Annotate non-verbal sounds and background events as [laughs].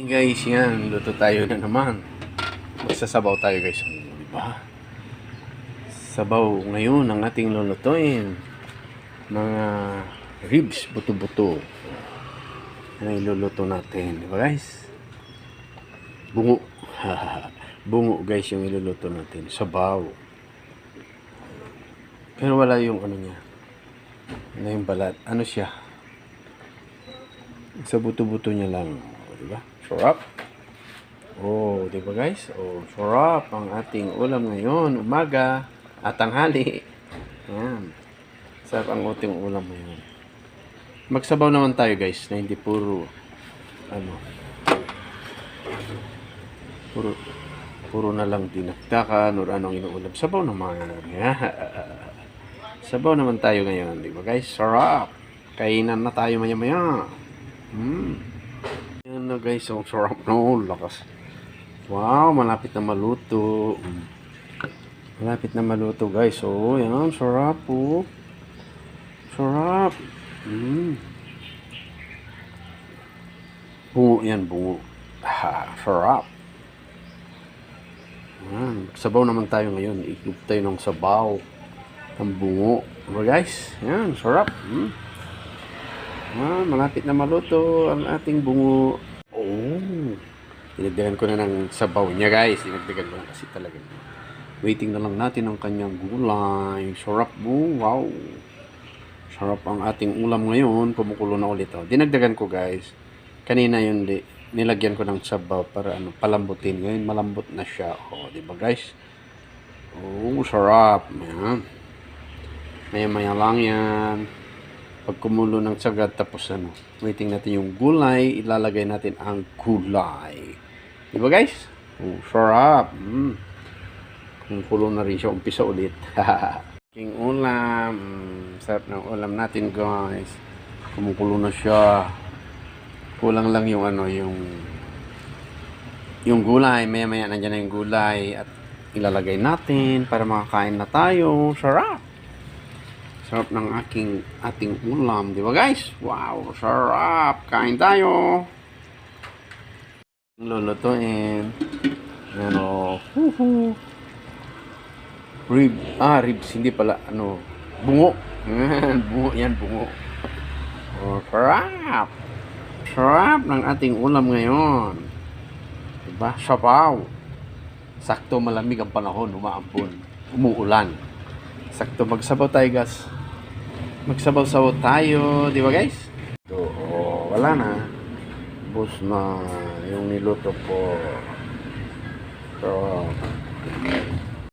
Guys, yan. Luto tayo na naman. Magsasabaw tayo guys. Di ba? Sabaw ngayon ang ating lulutuin. Mga ribs, buto-buto. Ang iluluto natin. Di ba guys? Bungo. [laughs] Bungo guys yung iluluto natin. Sabaw. Pero wala yung ano niya. Ano yung balat. Ano siya? Sa buto-buto niya lang. O, Di ba? Sarap. Oh, di ba guys? Oh, sarap ang ating ulam ngayon. Umaga at tanghali. Ayan. Sarap ang ating ulam ngayon. Magsabaw naman tayo guys na hindi puro ano puro puro na lang dinakdakan or anong inuulam. Sabaw naman. [laughs] Sabaw naman tayo ngayon, di ba guys? Sarap. Kainan na tayo maya-maya. Yan na guys, ang sarap no, lakas. Wow, malapit na maluto. Malapit na maluto guys. Oh, yan, sarap po. Sarap. Mm. Bungo yan, bungo. Ha, sarap. Yan, sabaw naman tayo ngayon. Ikup tayo ng sabaw. Ang bungo. Diba guys? Yan, sarap. Mm. Ah, malapit na maluto ang ating bungo. Dinagdagan ko na ng sabaw niya, guys. Dinagdagan ko na kasi talaga. Waiting na lang natin ang kanyang gulay. Sarap mo. Wow. Sarap ang ating ulam ngayon. Kumukulo na ulit. Oh. Dinagdagan ko, guys. Kanina yun, di, nilagyan ko ng sabaw para ano, palambutin. Ngayon, malambot na siya. Oh, di ba, guys? Oh, sarap. Yan. Maya-maya lang yan pag kumulo ng sagad tapos ano, waiting natin yung gulay, ilalagay natin ang gulay. Di ba guys? Oh, sarap. Mm. Kumukulo na rin siya, umpisa ulit. [laughs] King ulam. Mm, sarap ng ulam natin guys. Kumukulo na siya. Kulang lang yung ano, yung yung gulay. Maya maya nandiyan na yung gulay at ilalagay natin para makakain na tayo. Sarap. Sarap ng aking ating ulam, di ba guys? Wow, sarap! Kain tayo! Lulutuin. Yan o. Huhu. Rib. Ah, ribs. Hindi pala. Ano. Bungo. [laughs] Bungo. Yan, bungo. Oh, sarap! Sarap ng ating ulam ngayon. Diba? Sabaw. Sakto malamig ang panahon. Umaampon. Umuulan. Sakto magsabaw tayo guys. Magsabaw-sabaw tayo, di ba guys? So, wala na. Bus na yung niluto ko so